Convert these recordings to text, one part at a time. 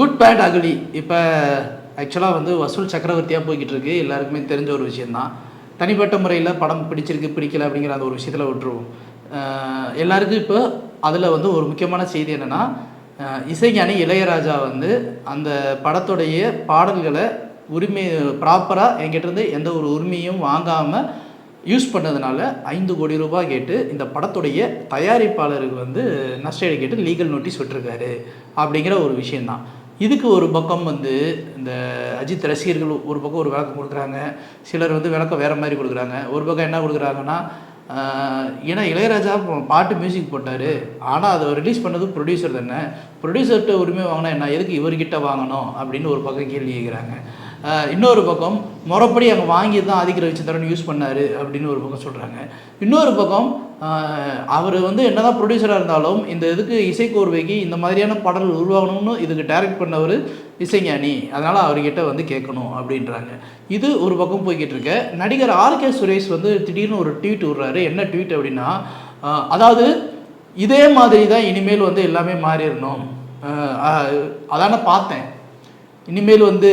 Good bad அகலி இப்போ ஆக்சுவலாக வந்து வசூல் சக்கரவர்த்தியாக போய்கிட்டு இருக்கு எல்லாருக்குமே தெரிஞ்ச ஒரு விஷயந்தான் தனிப்பட்ட முறையில் படம் பிடிச்சிருக்கு பிடிக்கல அப்படிங்கிற அந்த ஒரு விஷயத்தில் விட்டுருவோம். எல்லாருக்கும் இப்போ அதில் வந்து ஒரு முக்கியமான செய்தி என்னென்னா இசைஞானி இளையராஜா வந்து அந்த படத்துடைய பாடல்களை உரிமை ப்ராப்பராக என்கிட்டருந்து எந்த ஒரு உரிமையும் வாங்காமல் யூஸ் பண்ணதுனால ஐந்து கோடி ரூபாய் கேட்டு இந்த படத்துடைய தயாரிப்பாளருக்கு வந்து நஷ்டம் கேட்டு லீகல் நோட்டீஸ் விட்டுருக்காரு. அப்படிங்கிற ஒரு விஷயந்தான் இதுக்கு ஒரு பக்கம் வந்து இந்த அஜித் ரசிகர்கள் ஒரு பக்கம் ஒரு விளக்கம் கொடுக்குறாங்க. சிலர் வந்து விளக்கம் வேறு மாதிரி கொடுக்குறாங்க. ஒரு பக்கம் என்ன கொடுக்குறாங்கன்னா ஏன்னா இளையராஜா பாட்டு மியூசிக் போட்டார். ஆனால் அதை ரிலீஸ் பண்ணது ப்ரொடியூசர் தானே. ப்ரொடியூசர்கிட்ட உரிமை வாங்கினா என்ன? எதுக்கு இவர்கிட்ட வாங்கணும்? அப்படின்னு ஒரு பக்கம் கேள்வி கேட்குறாங்க இன்னொரு பக்கம் முறைப்படி அங்கே வாங்கி தான் ஆதிக்க ரவிச்சந்திரன் யூஸ் பண்ணார் அப்படின்னு ஒரு பக்கம் சொல்கிறாங்க இன்னொரு பக்கம் அவர் வந்து என்னதான் ப்ரொடியூசராக இருந்தாலும் இந்த இதுக்கு இசைக்கோர்வைக்கு இந்த மாதிரியான பாடல் உருவாகணும்னு இதுக்கு டைரக்ட் பண்ணவர் இசைஞானி. அதனால் அவர்கிட்ட வந்து கேட்கணும் அப்படின்றாங்க. இது ஒரு பக்கம் போய்கிட்டு இருக்க. நடிகர் ஆர்கே சுரேஷ் வந்து திடீர்னு ஒரு ட்வீட் விடுறாரு. என்ன ட்வீட் அப்படின்னா அதாவது இதே மாதிரி தான் இனிமேல் வந்து எல்லாமே மாறிடணும். அதான பார்த்தேன். இனிமேல் வந்து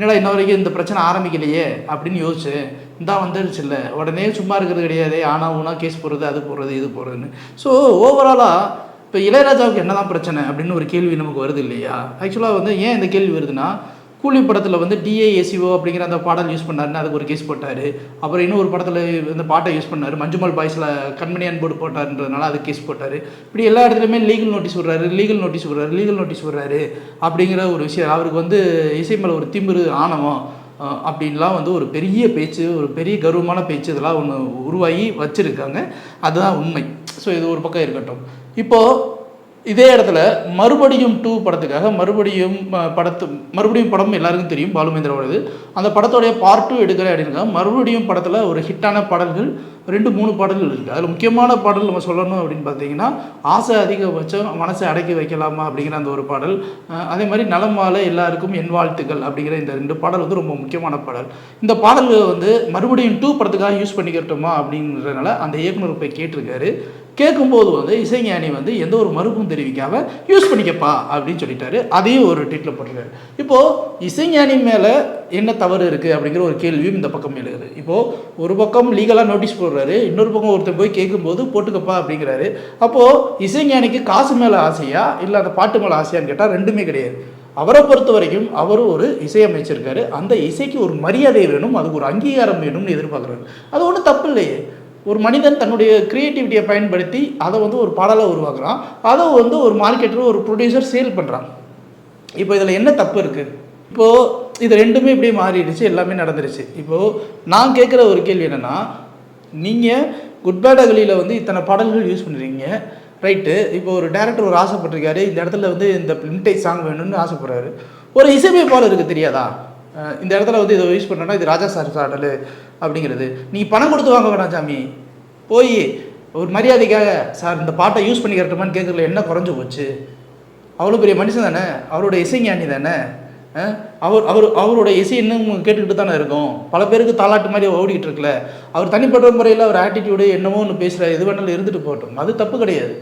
என்னடா இன்ன வரைக்கும் இந்த பிரச்சனை ஆரம்பிக்கலையே அப்படின்னு யோசிச்சு இந்தா வந்துருச்சு இல்லை. உடனே சும்மா இருக்கிறது கிடையாது. ஆனால் ஊனா கேஸ் போடுறது அது போடுறது இது போடுறதுன்னு. ஸோ ஓவராலாக இப்போ இளையராஜாவுக்கு என்னதான் பிரச்சனை அப்படின்னு ஒரு கேள்வி நமக்கு வருது இல்லையா? ஆக்சுவலாக வந்து ஏன் இந்த கேள்வி வருதுன்னா கூலி படத்தில் வந்து டிஏஎஸ்சிஓ அப்படிங்கிற அந்த பாடல் யூஸ் பண்ணாருன்னு அதுக்கு ஒரு கேஸ் போட்டார். அப்புறம் இன்னொரு படத்தில் இந்த பாட்டை யூஸ் பண்ணார். மஞ்சுமல் பாய்ஸில் கண்மணி அன்போடு போட்டாருன்றதுனால அதுக்கு கேஸ் போட்டார். இப்படி எல்லா இடத்துலையுமே லீகல் நோட்டீஸ் விடுறாரு லீகல் நோட்டீஸ் விடுறாரு லீகல் நோட்டீஸ் விடுறாரு அப்படிங்கிற ஒரு விஷயம். அவருக்கு வந்து இசை மேலே ஒரு திமிரு ஆணவம் அப்படின்லாம் வந்து ஒரு பெரிய பேச்சு ஒரு பெரிய கர்வமான பேச்சு இதெல்லாம் ஒன்று உருவாகி வச்சுருக்காங்க. அதுதான் உண்மை. ஸோ இது ஒரு பக்கம் இருக்கட்டும். இப்போது இதே இடத்துல மறுபடியும் டூ படத்துக்காக மறுபடியும் படத்து மறுபடியும் படம் எல்லாருக்கும் தெரியும் பாலுமேந்திராவோடது அந்த படத்தோடைய பார்ட் டூ எடுக்கிற அப்படின்னா மறுபடியும் படத்தில் ஒரு ஹிட்டான பாடல்கள் ரெண்டு மூணு பாடல்கள் இருக்குது அதில் முக்கியமான பாடல் நம்ம சொல்லணும் அப்படின்னு பார்த்தீங்கன்னா ஆசை அதிகபட்சம் மனசை அடக்கி வைக்கலாமா அப்படிங்கிற அந்த ஒரு பாடல். அதே மாதிரி நலமால எல்லாருக்கும் என் வாழ்த்துக்கள் அப்படிங்கிற இந்த ரெண்டு பாடல் வந்து ரொம்ப முக்கியமான பாடல். இந்த பாடல்கள் வந்து மறுபடியும் டூ படத்துக்காக யூஸ் பண்ணிக்கிறோமா அப்படின்றதுனால அந்த இயக்குனர் போய் கேட்டிருக்காரு. கேட்கும்போது வந்து இசைஞானி வந்து எந்த ஒரு மறுப்பும் தெரிவிக்காம யூஸ் பண்ணிக்கப்பா அப்படின்னு சொல்லிட்டாரு. அதையும் ஒரு ட்வீட்டில் போட்டிருக்காரு. இப்போது இசைஞானி மேலே என்ன தவறு இருக்குது அப்படிங்கிற ஒரு கேள்வியும் இந்த பக்கம் எழுகுது. இப்போது ஒரு பக்கம் லீகலாக நோட்டீஸ் போடுறாரு இன்னொரு பக்கம் ஒருத்தர் போய் கேட்கும்போது போட்டுக்கப்பா அப்படிங்கிறாரு. அப்போது இசைஞானிக்கு காசு மேலே ஆசையா? இல்லை அந்த பாட்டு மேலே ஆசையான்னு கேட்டால் ரெண்டுமே கிடையாது. அவரை பொறுத்த வரைக்கும் அவர் ஒரு இசையமைச்சிருக்காரு. அந்த இசைக்கு ஒரு மரியாதை வேணும் அதுக்கு ஒரு அங்கீகாரம் வேணும்னு எதிர்பார்க்குறாரு. அது ஒன்றும் தப்பு இல்லையே. ஒரு மனிதன் தன்னுடைய க்ரியேட்டிவிட்டியை பயன்படுத்தி அதை வந்து ஒரு பாடலாக உருவாக்குறான். அதை வந்து ஒரு மார்க்கெட்டில் ஒரு ப்ரொடியூசர் சேல் பண்ணுறான் இப்போ இதில் என்ன தப்பு இருக்குது இப்போது இது ரெண்டுமே இப்படியே மாறிடுச்சு எல்லாமே நடந்துருச்சு. இப்போது நான் கேட்குற ஒரு கேள்வி என்னென்னா நீங்கள் குட் பேட் அகலியில் வந்து இத்தனை பாடல்கள் யூஸ் பண்ணுறீங்க ரைட்டு இப்போ ஒரு டேரக்டர் ஒரு ஆசைப்பட்டிருக்காரு இந்த இடத்துல வந்து இந்த பிளின்டேஜ் சாங் வேணும்னு ஆசைப்படுறாரு. ஒரு இசையமைப்பாளருக்கு தெரியாதா? இந்த இடத்துல வந்து இதை யூஸ் பண்ணுறேன்னா இது ராஜா சார் சாடல் அப்படிங்கிறது. நீ பணம் கொடுத்து வாங்க வேணாம் சாமி. போய் ஒரு மரியாதைக்காக சார் இந்த பாட்டை யூஸ் பண்ணிக்கிறட்டுமான்னு கேட்குறதுல என்ன குறைஞ்சி போச்சு? அவ்வளோ பெரிய மனுஷன் தானே? அவரோட இசைஞானி தானே? அவர் அவர் அவரோட இசை இன்னும் கேட்டுக்கிட்டு தானே இருக்கும்? பல பேருக்கு தாலாட்டு மாதிரி ஓடிக்கிட்டு இருக்குல்ல. அவர் தனிப்பட்ட முறையில் அவர் ஆட்டிடியூடு என்னமோ ஒன்று பேசுகிற எது வேணாலும் இருந்துட்டு போகட்டும். அது தப்பு கிடையாது.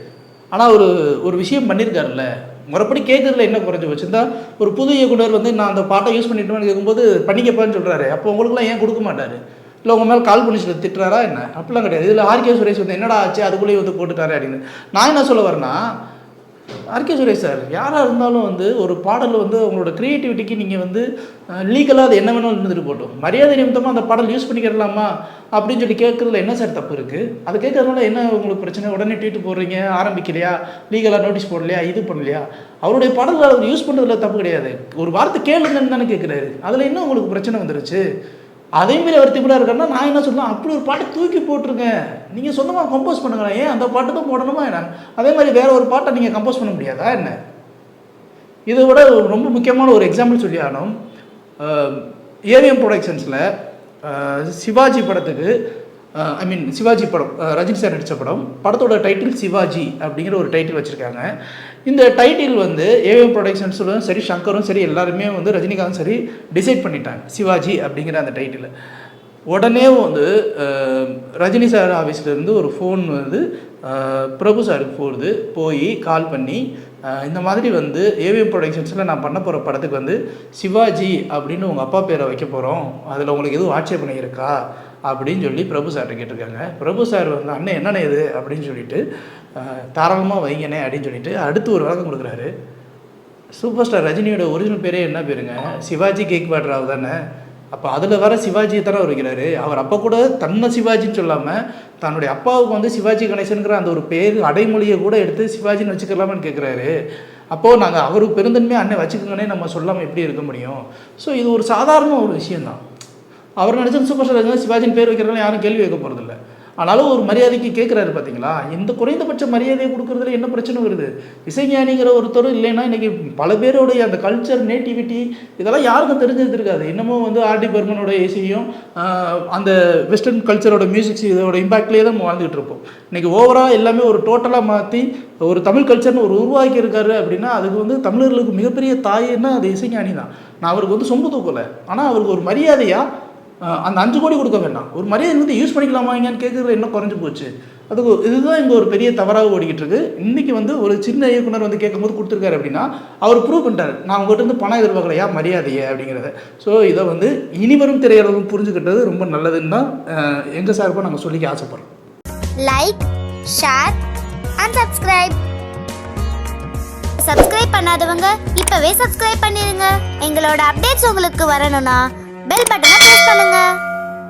ஆனால் ஒரு ஒரு விஷயம் பண்ணியிருக்காருல்ல முறைப்படி கேட்குறதுல என்ன குறைஞ்சி வச்சுருந்தா ஒரு புது இயக்குனர் வந்து நான் அந்த பாட்டை யூஸ் பண்ணிட்டு கேட்கும்போது பண்ணிக்கப்பான்னு சொல்கிறாரு அப்போ உங்களுக்குலாம் ஏன் கொடுக்க மாட்டாரு? இல்லை உங்கள் மேலே கால் பண்ணி சொல்லி திட்டுறாரா என்ன? அப்படிலாம் கிடையாது. இதில் ஆர்கே சுரேஷ் வந்து என்னடா ஆச்சு? அதுக்குள்ளேயே வந்து போட்டுட்டாரு அப்படின்னு. நான் என்ன சொல்ல வரேன்னா ஆர்கே சுரேஷ் சார் யாராக இருந்தாலும் வந்து ஒரு பாடல் வந்து உங்களோட க்ரியேட்டிவிட்டிக்கு நீங்கள் வந்து லீகலாக அது என்ன வேணாலும் இருந்துட்டு போட்டோம். மரியாதை நிமித்தமாக அந்த பாடல் யூஸ் பண்ணிக்கிறலாமா அப்படின்னு சொல்லி கேட்குறதுல என்ன சார் தப்பு இருக்குது அது கேட்கறதுனால என்ன உங்களுக்கு பிரச்சனை? உடனே ட்வீட் போடுறீங்க ஆரம்பிக்கலையா? லீகலாக நோட்டீஸ் போடலையா? இது பண்ணலையா? அவருடைய பாடல்கள் அவர் யூஸ் பண்ணுறதுல தப்பு கிடையாது. ஒரு வார்த்தை கேளுங்கன்னு தானே கேட்குறாரு. அதில் என்ன உங்களுக்கு பிரச்சனை வந்துருச்சு? அதையும் மீறி அவர் திமிரா இருக்காருன்னா நான் என்ன சொல்லுவேன் அப்படி ஒரு பாட்டை தூக்கி போட்டுருங்க நீங்கள் சொந்தமாக கம்போஸ் பண்ணுங்களேன். ஏன் அந்த பாட்டு தான் போடணுமா என்ன? அதே மாதிரி வேற ஒரு பாட்டை நீங்கள் கம்போஸ் பண்ண முடியாதா என்ன? இதை விட ரொம்ப முக்கியமான ஒரு எக்ஸாம்பிள் சொல்லி ஆகணும். ஏவிஎம் ப்ரொடக்ஷன்ஸில் சிவாஜி படத்துக்கு ஐ மீன் சிவாஜி படம் ரஜினி சார் நடித்த படம் படத்தோட டைட்டில் சிவாஜி அப்படிங்கிற ஒரு டைட்டில் வச்சுருக்காங்க. இந்த டைட்டில் வந்து ஏவிஎம் ப்ரொடக்ஷன்ஸும் சரி சங்கரும் சரி எல்லாருமே வந்து ரஜினிகாந்த் சரி டிசைட் பண்ணிட்டாங்க. சிவாஜி அப்படிங்கிற அந்த டைட்டில் உடனே வந்து ரஜினி சார் ஆஃபீஸ்லேருந்து ஒரு ஃபோன் வந்து பிரபு சாருக்கு போகுது. போய் கால் பண்ணி இந்த மாதிரி வந்து ஏவிஎம் ப்ரொடக்ஷன்ஸில் நான் பண்ண போகிற படத்துக்கு வந்து சிவாஜி அப்படின்னு உங்கள் அப்பா பேரை வைக்க போகிறோம் அதில் உங்களுக்கு எதுவும் ஆட்சேபனை இருக்கா? அப்படின்னு சொல்லி பிரபு சார்கிட்ட கேட்டிருக்காங்க. பிரபு சார் வந்து அண்ணன் என்னண்ணே இது? அப்படின்னு சொல்லிட்டு தாராளமாக வைங்கண்ணே அப்படின்னு சொல்லிட்டு அடுத்து ஒரு விளக்கம் கொடுக்குறாரு. சூப்பர் ஸ்டார் ரஜினியோட ஒரிஜினல் பேரே என்ன பேருங்க? சிவாஜி கேக் ராவ் தானே. அப்போ அதில் வர சிவாஜியை தானே வருகிறாரு அவர் அப்போ கூட தன்னை சிவாஜின்னு சொல்லாமல் தன்னுடைய அப்பாவுக்கு வந்து சிவாஜி கணேசனுங்கிற அந்த ஒரு பேர் அடைமொழியை கூட எடுத்து சிவாஜின்னு வச்சுக்கலாமான்னு கேட்குறாரு அப்போது நாங்கள் அவருக்கு பெருந்தன்மையாக அண்ணன் வச்சுக்கோங்கன்னே நம்ம சொல்லாமல் எப்படி இருக்க முடியும்? ஸோ இது ஒரு சாதாரண ஒரு விஷயந்தான் அவர் நினச்சது சூப்பர் ஸ்டார் ரஜினி சிவாஜின் பேர் வைக்கிறதுலாம் யாரும் கேள்வி வைக்க போகிறதில்ல ஆனாலும் ஒரு மரியாதைக்கு கேட்குறாரு பார்த்தீங்களா இந்த குறைந்தபட்ச மரியாதையை கொடுக்குறதுல என்ன பிரச்சனை வருது? இசைஞானிங்கிற ஒருத்தர் இல்லைன்னா இன்றைக்கி பல பேருடைய அந்த கல்ச்சர் நேட்டிவிட்டி இதெல்லாம் யாருக்கும் தெரிஞ்சது இருக்காது இன்னமும் வந்து ஆர்டி பர்மனோட இசையும் அந்த வெஸ்டர்ன் கல்ச்சரோட மியூசிக்ஸ் இதோட இம்பாக்ட்லேயே தான் நம்ம வாழ்ந்துகிட்டு இருப்போம். இன்றைக்கி ஓவராக எல்லாமே ஒரு டோட்டலாக மாற்றி ஒரு தமிழ் கல்ச்சர்னு ஒரு உருவாக்கி இருக்காரு அப்படின்னா அதுக்கு வந்து தமிழர்களுக்கு மிகப்பெரிய தாயின்னா அது இசைஞானி தான். நான் அவருக்கு வந்து சொம்பு தூக்கலை. ஆனால் அவருக்கு ஒரு மரியாதையாக அந்த அஞ்சு கோடி கொடுக்க வேண்டாம். ஒரு மரியாதை வந்து யூஸ் பண்ணிக்கலாமாங்கன்னு கேட்குறது இன்னும் குறைஞ்சு போச்சு. அதுக்கு இதுதான் இங்கே ஒரு பெரிய தவறாக ஓடிக்கிட்டு இருக்கு. இன்றைக்கி வந்து ஒரு சின்ன இயக்குனர் வந்து கேட்கும்போது கொடுத்துருக்காரு அப்படின்னா அவர் ப்ரூவ் பண்ணிட்டார். நான் உங்கள்கிட்ட இருந்து பணம் எதிர்பார்க்கலையா மரியாதையை அப்படிங்கிறத. ஸோ இதை வந்து இனிவரும் திரையுலகம் புரிஞ்சுக்கிட்டது ரொம்ப நல்லதுன்னு தான் எங்கள் சார்பாக நாங்கள் சொல்லிக்க ஆசைப்படுறோம். Like share and subscribe subscribe பண்ணாதவங்க இப்பவே சப்ஸ்கிரைப் பண்ணிருங்க. எங்களோட அப்டேட்ஸ் உங்களுக்கு வரணும்னா பெல் பட்டனை பிரஸ் பண்ணுங்க.